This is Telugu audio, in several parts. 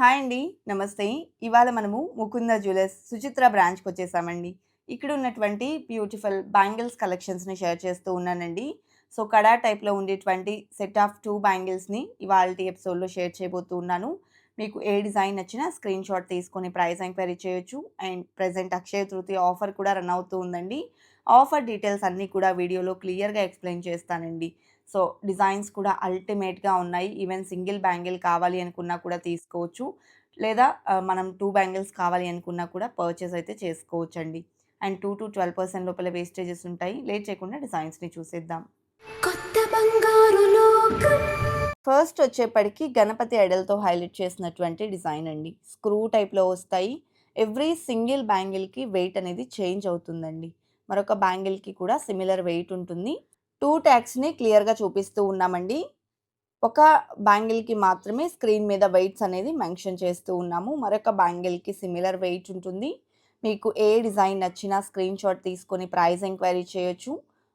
హాయ్ అండి. నమస్తే. ఇవాళ మనము ముకుంద జ్యువెలర్స్ సుచిత్ర బ్రాంచ్కి వచ్చేసామండి. ఇక్కడ ఉన్నటువంటి బ్యూటిఫుల్ బ్యాంగిల్స్ కలెక్షన్స్ని షేర్ చేస్తూ ఉన్నానండి. సో కడా టైప్లో ఉండేటువంటి సెట్ ఆఫ్ టూ బ్యాంగిల్స్ని ఇవాళ ఎపిసోడ్లో షేర్ చేయబోతూ ఉన్నాను. మీకు ఏ డిజైన్ నచ్చినా స్క్రీన్ షాట్ తీసుకొని ప్రైస్ ఎంక్వైరీ చేయొచ్చు. And present Akshaya Tritiya offer కూడా రన్ అవుతూ ఉందండి. ఆఫర్ డీటెయిల్స్ అన్నీ కూడా వీడియోలో క్లియర్గా ఎక్స్ప్లెయిన్ చేస్తానండి. సో డిజైన్స్ కూడా అల్టిమేట్గా ఉన్నాయి. ఈవెన్ సింగిల్ బ్యాంగిల్ కావాలి అనుకున్నా కూడా తీసుకోవచ్చు. లేదా మనం టూ బ్యాంగిల్స్ కావాలి అనుకున్నా కూడా పర్చేస్ అయితే చేసుకోవచ్చు అండి and two to twelve percent లోపల వేస్టేజెస్ ఉంటాయి. లేట్ చేయకుండా డిజైన్స్ని చూసేద్దాం. కొత్త బంగారు లోకం. ఫస్ట్ వచ్చేప్పటికి గణపతి ఐడల్తో హైలైట్ చేసినటువంటి డిజైన్ అండి. స్క్రూ టైప్లో వస్తాయి. ఎవ్రీ సింగిల్ బ్యాంగిల్కి వెయిట్ అనేది చేంజ్ అవుతుందండి. మరొక బ్యాంగిల్కి కూడా సిమిలర్ వెయిట్ ఉంటుంది. టూ ట్యాక్స్ని క్లియర్గా చూపిస్తూ ఉన్నామండి. ఒక బ్యాంగిల్కి మాత్రమే స్క్రీన్ మీద వెయిట్స్ అనేది మెన్షన్ చేస్తూ ఉన్నాము. మరొక బ్యాంగిల్కి సిమిలర్ వెయిట్ ఉంటుంది. మీకు ఏ డిజైన్ నచ్చినా స్క్రీన్ షాట్ తీసుకొని ప్రైస్ ఎంక్వైరీ చేయొచ్చు.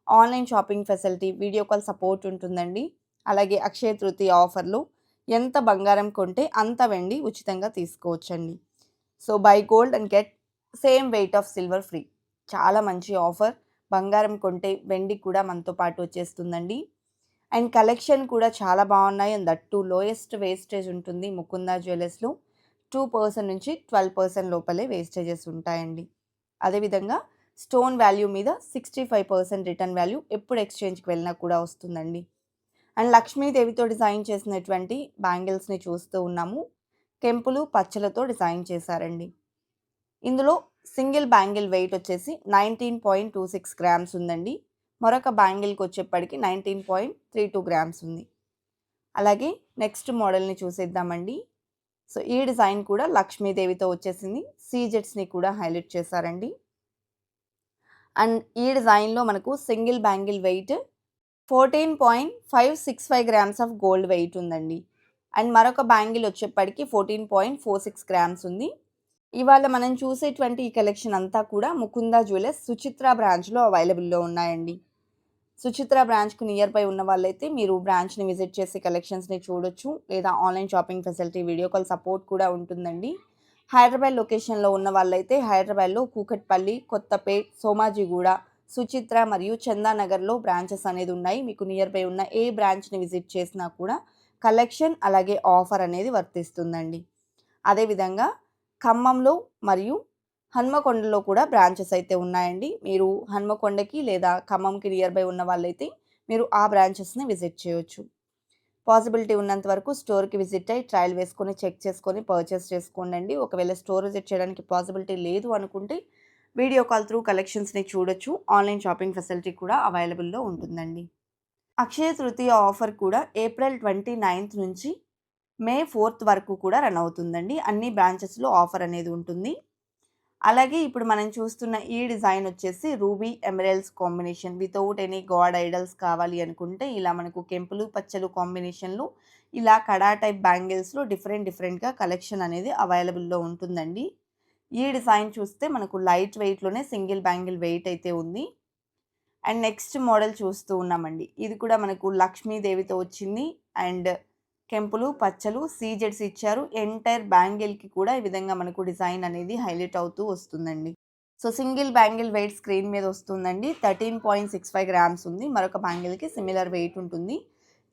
Online shopping facility video call support ఉంటుందండి. అలాగే అక్షయ తృతీయ ఆఫర్లు ఎంత బంగారం కొంటే అంత వెండి ఉచితంగా తీసుకోవచ్చండి. So buy gold and get same weight of silver free. చాలా మంచి ఆఫర్. బంగారం కొంటే వెండి కూడా మనతో పాటు వచ్చేస్తుందండి. అండ్ కలెక్షన్ కూడా చాలా బాగున్నాయి. And that too lowest wastage ఉంటుంది ముకుందా జ్యువెలర్స్లో. టూ పర్సెంట్ నుంచి ట్వెల్వ్ పర్సెంట్ లోపలే వేస్టేజెస్ ఉంటాయండి. అదేవిధంగా స్టోన్ వాల్యూ మీద sixty five percent return value ఎప్పుడు ఎక్స్చేంజ్కి వెళ్ళినా కూడా వస్తుందండి. అండ్ లక్ష్మీదేవితో డిజైన్ చేసినటువంటి బ్యాంగిల్స్ని చూస్తూ ఉన్నాము. కెంపులు పచ్చలతో డిజైన్ చేశారండి. ఇందులో సింగిల్ బ్యాంగిల్ వెయిట్ వచ్చేసి nineteen point two six grams ఉందండి. మరొక బ్యాంగిల్కి వచ్చేప్పటికి nineteen point three two grams ఉంది. అలాగే నెక్స్ట్ మోడల్ని చూసేద్దామండి. సో ఈ డిజైన్ కూడా లక్ష్మీదేవితో వచ్చేసింది. సీజెట్స్ని కూడా హైలైట్ చేశారండి. అండ్ ఈ డిజైన్లో మనకు single bangle weight fourteen point five six five grams of gold weight ఉందండి. అండ్ మరొక బ్యాంగిల్ వచ్చేప్పటికి fourteen point four six grams ఉంది. ఇవాళ మనం చూసేటువంటి ఈ కలెక్షన్ అంతా కూడా ముకుందా జ్యువెలర్స్ సుచిత్ర బ్రాంచ్లో అవైలబుల్లో ఉన్నాయండి. సుచిత్ర బ్రాంచ్కు నియర్ బై ఉన్న వాళ్ళైతే మీరు బ్రాంచ్ని విజిట్ చేసి కలెక్షన్స్ని చూడొచ్చు. లేదా online shopping facility video call support కూడా ఉంటుందండి. హైదరాబాద్ లొకేషన్లో ఉన్న వాళ్ళైతే హైదరాబాద్లో కూకట్పల్లి కొత్తపేట్ సోమాజిగూడ సుచిత్ర మరియు చందానగర్లో బ్రాంచెస్ అనేది ఉన్నాయి. మీకు నియర్ బై ఉన్న ఏ బ్రాంచ్ని విజిట్ చేసినా కూడా కలెక్షన్ అలాగే ఆఫర్ అనేది వర్తిస్తుందండి. అదేవిధంగా ఖమ్మంలో మరియు హన్మకొండలో కూడా బ్రాంచెస్ అయితే ఉన్నాయండి. మీరు హన్మకొండకి లేదా ఖమ్మంకి నియర్ బై ఉన్న వాళ్ళైతే మీరు ఆ బ్రాంచెస్ని విజిట్ చేయొచ్చు. పాసిబిలిటీ ఉన్నంత వరకు స్టోర్కి విజిట్ అయ్యి ట్రయల్ వేసుకొని చెక్ చేసుకొని పర్చేస్ చేసుకోండి ఒకవేళ స్టోర్ విజిట్ చేయడానికి పాసిబిలిటీ లేదు అనుకుంటే వీడియో కాల్ త్రూ కలెక్షన్స్ని చూడొచ్చు. ఆన్లైన్ షాపింగ్ ఫెసిలిటీ కూడా అవైలబుల్లో ఉంటుందండి. అక్షయ తృతీయ ఆఫర్ కూడా ఏప్రిల్ ట్వంటీ నైన్త్ నుంచి మే ఫోర్త్ వరకు కూడా రన్ అవుతుందండి. అన్ని బ్రాంచెస్లో ఆఫర్ అనేది ఉంటుంది. అలాగే ఇప్పుడు మనం చూస్తున్న ఈ డిజైన్ వచ్చేసి ruby emeralds combination without any god idols కావాలి అనుకుంటే ఇలా మనకు కెంపులు పచ్చలు కాంబినేషన్లు ఇలా కడా టైప్ బ్యాంగిల్స్లో డిఫరెంట్ డిఫరెంట్గా కలెక్షన్ అనేది అవైలబుల్లో ఉంటుందండి. ఈ డిజైన్ చూస్తే మనకు లైట్ వెయిట్లోనే సింగిల్ బ్యాంగిల్ వెయిట్ అయితే ఉంది. అండ్ నెక్స్ట్ మోడల్ చూస్తూ ఉన్నామండి. ఇది కూడా మనకు లక్ష్మీదేవితో వచ్చింది. అండ్ కెంపులు పచ్చలు సీజెడ్స్ ఇచ్చారు. ఎంటైర్ బ్యాంగిల్కి కూడా ఈ విధంగా మనకు డిజైన్ అనేది హైలైట్ అవుతూ వస్తుందండి. So single bangle weight screen మీద వస్తుందండి. Thirteen point six five grams ఉంది. మరొక బ్యాంగిల్కి సిమిలర్ వెయిట్ ఉంటుంది.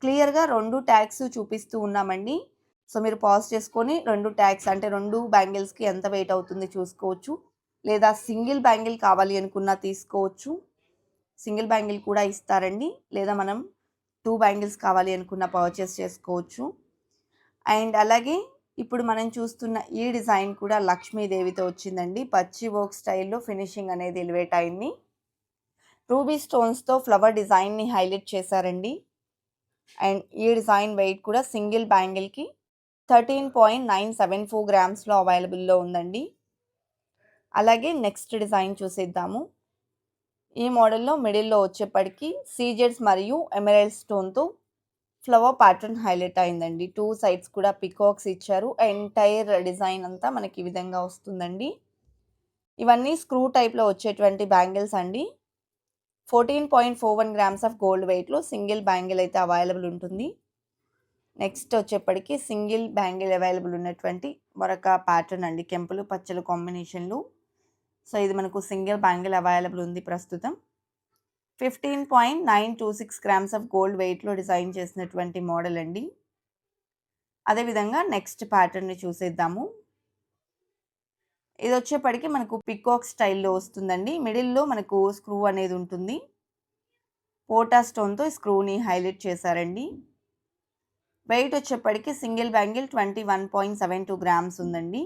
క్లియర్గా రెండు ట్యాగ్స్ చూపిస్తూ ఉన్నామండి. సో మీరు పాజ్ చేసుకొని రెండు ట్యాగ్స్ అంటే రెండు బ్యాంగిల్స్కి ఎంత వెయిట్ అవుతుంది చూసుకోవచ్చు. లేదా సింగిల్ బ్యాంగిల్ కావాలి అనుకున్నా తీసుకోవచ్చు. సింగిల్ బ్యాంగిల్ కూడా ఇస్తారండి. లేదా మనం టూ బ్యాంగిల్స్ కావాలి అనుకున్న పర్చేస్ చేసుకోవచ్చు. అండ్ అలాగే ఇప్పుడు మనం చూస్తున్న ఈ డిజైన్ కూడా లక్ష్మీదేవితో వచ్చిందండి. పచ్చి వర్క్ స్టైల్లో ఫినిషింగ్ అనేది ఎలివేట్ అయింది. రూబీ స్టోన్స్తో ఫ్లవర్ డిజైన్ని హైలైట్ చేశారండి. అండ్ ఈ డిజైన్ వెయిట్ కూడా single బ్యాంగిల్కి thirteen point nine seven four గ్రామ్స్లో అవైలబుల్లో ఉందండి. అలాగే నెక్స్ట్ డిజైన్ చూసేద్దాము. ఈ మోడల్లో మిడిల్లో వచ్చేప్పటికి సీజెడ్స్ మరియు ఎమరైల్ స్టోన్తో ఫ్లవర్ ప్యాటర్న్ హైలైట్ అయిందండి. టూ సైడ్స్ కూడా పికాక్స్ ఇచ్చారు. ఎంటైర్ డిజైన్ అంతా మనకి ఈ విధంగా వస్తుందండి. ఇవన్నీ స్క్రూ టైప్లో వచ్చేటువంటి బ్యాంగిల్స్ అండి. Fourteen point four one grams of gold వెయిట్లో సింగిల్ బ్యాంగిల్ అయితే అవైలబుల్ ఉంటుంది. నెక్స్ట్ వచ్చేప్పటికి సింగిల్ బ్యాంగిల్ అవైలబుల్ ఉన్నటువంటి మరొక ప్యాటర్న్ అండి. కెంపులు పచ్చలు కాంబినేషన్లు. సో ఇది మనకు సింగిల్ బ్యాంగిల్ అవైలబుల్ ఉంది ప్రస్తుతం. Fifteen point nine two six grams of gold వెయిట్లో డిజైన్ చేసినటువంటి మోడల్ అండి. అదేవిధంగా నెక్స్ట్ ప్యాటర్న్ని చూసేద్దాము. ఇది వచ్చేప్పటికి మనకు పికాక్ స్టైల్లో వస్తుందండి. మిడిల్లో మనకు స్క్రూ అనేది ఉంటుంది. పోటా స్టోన్తో స్క్రూని హైలైట్ చేశారండి. వెయిట్ వచ్చేప్పటికి single bangle twenty one point seven two grams ఉందండి.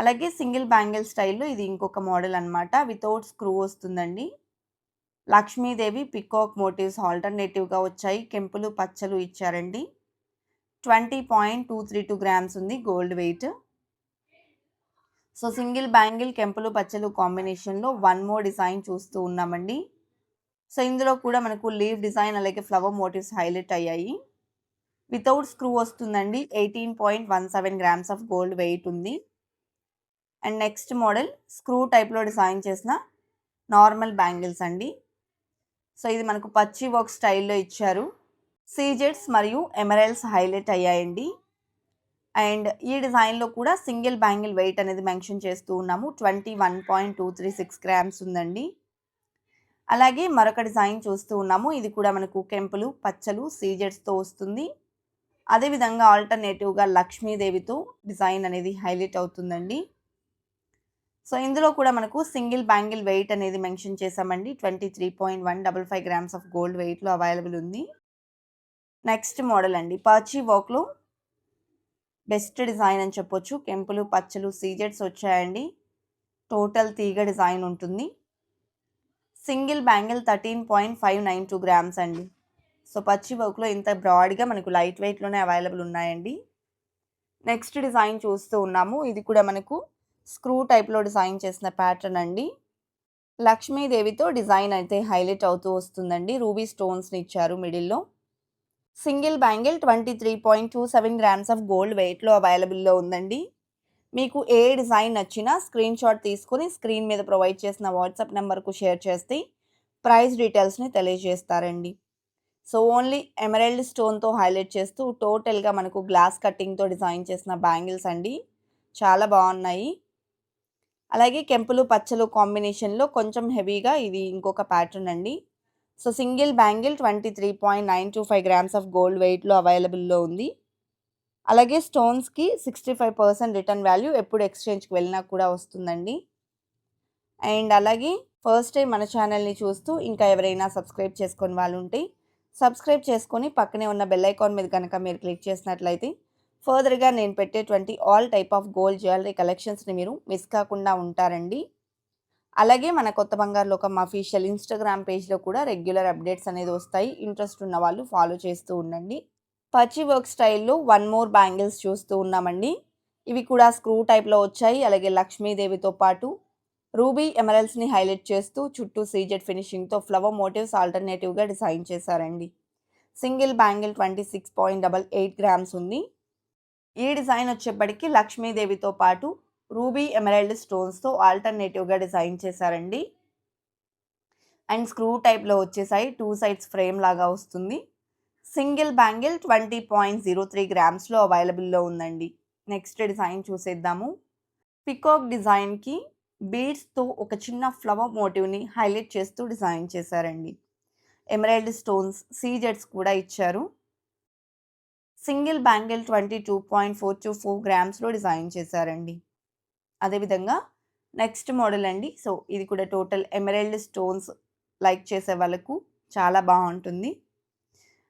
అలాగే సింగిల్ బ్యాంగిల్ స్టైల్లో ఇది ఇంకొక మోడల్ అనమాట వితౌట్ స్క్రూ వస్తుందండి. లక్ష్మీదేవి పికాక్ మోటివ్స్ ఆల్టర్నేటివ్గా వచ్చాయి. కెంపులు పచ్చలు ఇచ్చారండి. Twenty point two three two grams ఉంది gold weight. So single bangle కెంపులు పచ్చలు కాంబినేషన్లో వన్ మోర్ డిజైన్ చూస్తూ ఉన్నామండి. సో ఇందులో కూడా మనకు లీవ్ డిజైన్ అలాగే ఫ్లవర్ మోటివ్స్ హైలైట్ అయ్యాయి. వితౌట్ స్క్రూ వస్తుందండి. Eighteen point one seven grams of gold weight ఉంది. అండ్ నెక్స్ట్ మోడల్ స్క్రూ టైప్లో డిజైన్ చేసిన నార్మల్ బ్యాంగిల్స్ అండి. సో ఇది మనకు పచ్చి వర్క్ స్టైల్లో ఇచ్చారు. సీజెట్స్ మరియు ఎమరల్స్ హైలైట్ అయ్యాయండి. అండ్ ఈ డిజైన్లో కూడా సింగిల్ బ్యాంగిల్ వెయిట్ అనేది మెన్షన్ చేస్తూ ఉన్నాము. Twenty one point two three six grams ఉందండి. అలాగే మరొక డిజైన్ చూస్తూ ఉన్నాము. ఇది కూడా మనకు కెంపులు పచ్చలు సీజెట్స్తో వస్తుంది. అదేవిధంగా ఆల్టర్నేటివ్గా లక్ష్మీదేవితో డిజైన్ అనేది హైలైట్ అవుతుందండి. సో ఇందులో కూడా మనకు సింగిల్ బ్యాంగిల్ వెయిట్ అనేది మెన్షన్ చేసామండి twenty three point one double five grams of gold వెయిట్లో అవైలబుల్ ఉంది. నెక్స్ట్ మోడల్ అండి. పర్చీ వర్క్లో బెస్ట్ డిజైన్ అని చెప్పొచ్చు. కెంపులు పచ్చలు సీజెట్స్ వచ్చాయండి. టోటల్ తీగ డిజైన్ ఉంటుంది. Single bangle thirteen point five nine two grams అండి. సో పచ్చి వర్క్లో ఇంత బ్రాడ్గా మనకు లైట్ వెయిట్లోనే అవైలబుల్ ఉన్నాయండి. నెక్స్ట్ డిజైన్ చూస్తూ ఉన్నాము. ఇది కూడా మనకు స్క్రూ టైప్లో డిజైన్ చేసిన ప్యాటర్న్ అండి. లక్ష్మీదేవితో డిజైన్ అయితే హైలైట్ అవుతూ వస్తుందండి. రూబీ స్టోన్స్ని ఇచ్చారు మిడిల్లో. Single bangle twenty three point two seven grams of gold వెయిట్లో అవైలబుల్లో ఉందండి. మీకు ఏ డిజైన్ నచ్చినా స్క్రీన్ షాట్ తీసుకొని స్క్రీన్ మీద ప్రొవైడ్ చేసిన వాట్సాప్ నెంబర్కు షేర్ చేస్తే ప్రైస్ డీటెయిల్స్ని తెలియజేస్తారండి. సో ఓన్లీ ఎమరల్డ్ స్టోన్తో హైలైట్ చేస్తూ టోటల్గా మనకు గ్లాస్ కట్టింగ్తో డిజైన్ చేసిన బ్యాంగిల్స్ అండి. చాలా బాగున్నాయి. అలాగే కెంపులు పచ్చలు కాంబినేషన్లో కొంచెం హెవీగా ఇది ఇంకొక ప్యాటర్న్ అండి. So single bangle twenty three point nine two five grams of gold వెయిట్లో అవైలబుల్లో ఉంది. అలాగే స్టోన్స్కి sixty five percent return value ఎప్పుడు ఎక్స్చేంజ్కి వెళ్ళినా కూడా వస్తుందండి. అండ్ అలాగే ఫస్ట్ టైం మన ఛానల్ని చూస్తూ ఇంకా ఎవరైనా సబ్స్క్రైబ్ చేసుకొని వాళ్ళు ఉంటే సబ్స్క్రైబ్ చేసుకొని పక్కనే ఉన్న బెల్ ఐకాన్ మీద కనుక మీరు క్లిక్ చేసినట్లయితే ఫర్దర్గా నేను పెట్టేటువంటి all type of gold jewellery కలెక్షన్స్ని మీరు మిస్ కాకుండా ఉంటారండి. అలాగే మన కొత్త బంగారు లోకం అఫీషియల్ ఇన్స్టాగ్రామ్ పేజ్లో కూడా రెగ్యులర్ అప్డేట్స్ అనేది వస్తాయి. ఇంట్రెస్ట్ ఉన్న వాళ్ళు ఫాలో చేస్తూ ఉండండి. పచ్చి వర్క్ స్టైల్లో వన్ మోర్ బ్యాంగిల్స్ చూస్తూ ఉన్నామండి. ఇవి కూడా స్క్రూ టైప్లో వచ్చాయి. అలాగే లక్ష్మీదేవితో పాటు రూబీ ఎమరల్స్ని హైలైట్ చేస్తూ చుట్టూ సీజెడ్ ఫినిషింగ్తో ఫ్లవర్ మోటివ్స్ ఆల్టర్నేటివ్గా డిజైన్ చేశారండి. Single bangle twenty six point double eight grams ఉంది. ఈ డిజైన్ వచ్చేప్పటికి లక్ష్మీదేవితో పాటు రూబీ ఎమరాల్డ్ స్టోన్స్తో ఆల్టర్నేటివ్గా డిజైన్ చేశారండి. అండ్ స్క్రూ టైప్లో వచ్చేసాయి. టూ సైడ్స్ ఫ్రేమ్ లాగా వస్తుంది. Single bangle twenty point zero three గ్రామ్స్లో అవైలబుల్లో ఉందండి. నెక్స్ట్ డిజైన్ చూసేద్దాము. పికాక్ డిజైన్కి బీడ్స్తో ఒక చిన్న ఫ్లవర్ మోటివ్ని హైలైట్ చేస్తూ డిజైన్ చేశారండి. ఎమరాల్డ్ స్టోన్స్ సీజెట్స్ కూడా ఇచ్చారు. Single bangle twenty two point four two four గ్రామ్స్లో design చేశారండి. అదేవిధంగా నెక్స్ట్ మోడల్ అండి. సో ఇది కూడా టోటల్ ఎమరాల్డ్ స్టోన్స్ లైక్ చేసే వాళ్ళకు చాలా బాగుంటుంది.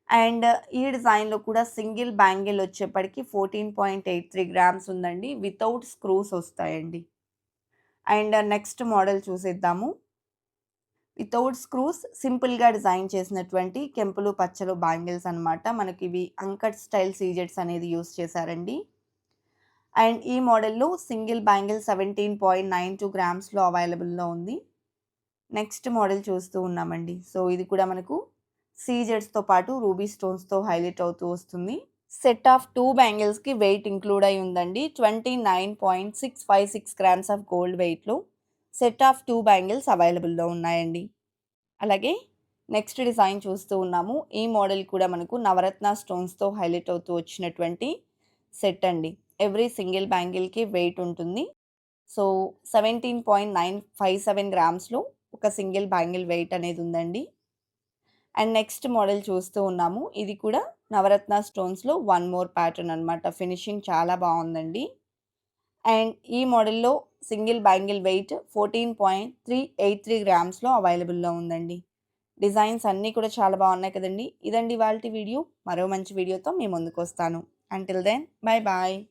అండ్ ఈ డిజైన్లో కూడా సింగిల్ బ్యాంగిల్ వచ్చేప్పటికి fourteen point eight three grams ఉందండి. వితౌట్ స్క్రూస్ వస్తాయండి. అండ్ నెక్స్ట్ మోడల్ చూసేద్దాము. వితౌట్ స్క్రూస్ సింపుల్గా డిజైన్ చేసినటువంటి కెంపులు పచ్చలు బ్యాంగిల్స్ అనమాట మనకి ఇవి అంకట్ స్టైల్ సీజెట్స్ అనేది యూస్ చేశారండి. అండ్ ఈ మోడల్లో single bangle seventeen point nine two గ్రామ్స్లో అవైలబుల్లో ఉంది. నెక్స్ట్ మోడల్ చూస్తూ ఉన్నామండి. సో ఇది కూడా మనకు సీజెట్స్తో పాటు రూబీ స్టోన్స్తో హైలైట్ అవుతూ వస్తుంది. సెట్ ఆఫ్ టూ బ్యాంగిల్స్కి వెయిట్ ఇంక్లూడ్ అయి ఉందండి. Twenty nine point six five six grams of gold వెయిట్లో. సెట్ ఆఫ్ టూ బ్యాంగిల్స్ అవైలబుల్లో ఉన్నాయండి అలాగే నెక్స్ట్ డిజైన్ చూస్తూ ఉన్నాము. ఈ మోడల్ కూడా మనకు నవరత్న స్టోన్స్‌తో హైలైట్ అవుతూ వచ్చినటువంటి సెట్ అండి. ఎవ్రీ సింగిల్ బ్యాంగిల్‌కి వెయిట్ ఉంటుంది. సో, 17.957 గ్రామ్స్‌లో ఒక సింగిల్ బ్యాంగిల్ వెయిట్ అనేది ఉందండి. అండ్ నెక్స్ట్ మోడల్ చూస్తూ ఉన్నాము. ఇది కూడా నవరత్న స్టోన్స్‌లో వన్ మోర్ ప్యాటర్న్ అనమాట. ఫినిషింగ్ చాలా బాగుందండి అండ్ ఈ మోడల్‌లో సింగిల్ బ్యాంగిల్ వెయిట్ 14.383 గ్రామ్స్‌లో అవైలబుల్‌లో ఉందండి. డిజైన్స్ అన్నీ కూడా చాలా బాగున్నాయి కదండి ఇదండి వాళ్ళ వీడియో. మరో మంచి వీడియోతో మీ ముందుకొస్తాను. Until then bye bye.